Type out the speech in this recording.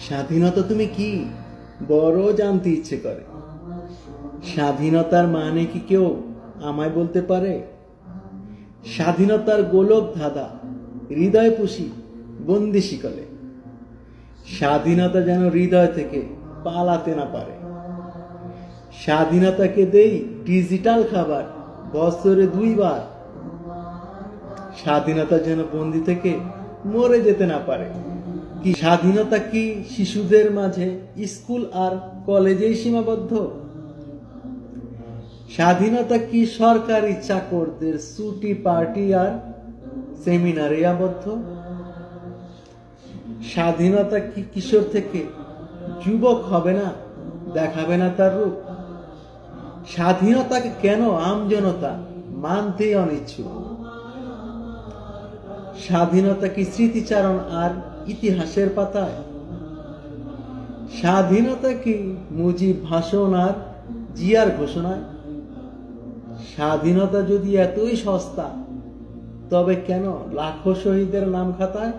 স্বাধীনতা তুমি কি? বড় জানতে ইচ্ছে করে। স্বাধীনতার মানে কি কেউ আমায় বলতে পারে? স্বাধীনতার গোলক ধাঁধা, হৃদয় পুষি, বন্দি শিকলে। স্বাধীনতা যেন হৃদয় থেকে পালাতে না পারে। স্বাধীনতাকে দেই ডিজিটাল খাবার, বছরে দুইবার। স্বাধীনতা যেন বন্দি থেকে মরে যেতে না পারে। কি স্বাধীনতা কি শিশুদের মাঝে? স্কুল আর কলেজেই সীমাবদ্ধ? স্বাধীনতা কি সরকারি চাকরদের ছুটি, পার্টি আর সেমিনারে আবদ্ধ? স্বাধীনতা কি কিশোর থেকে যুবক হবে না, দেখাবে না তার রূপ? স্বাধীনতাকে কেন আমজনতা মানতেই অনিচ্ছুক? স্বাধীনতা কি স্মৃতিচারণ আর ইতিহাসের পাতায়? স্বাধীনতা কি মুজিব ভাষণ আর জিয়ার ঘোষণায়? স্বাধীনতা যদি এতই সস্তা, তবে কেন লাখো শহীদের নাম খাতায়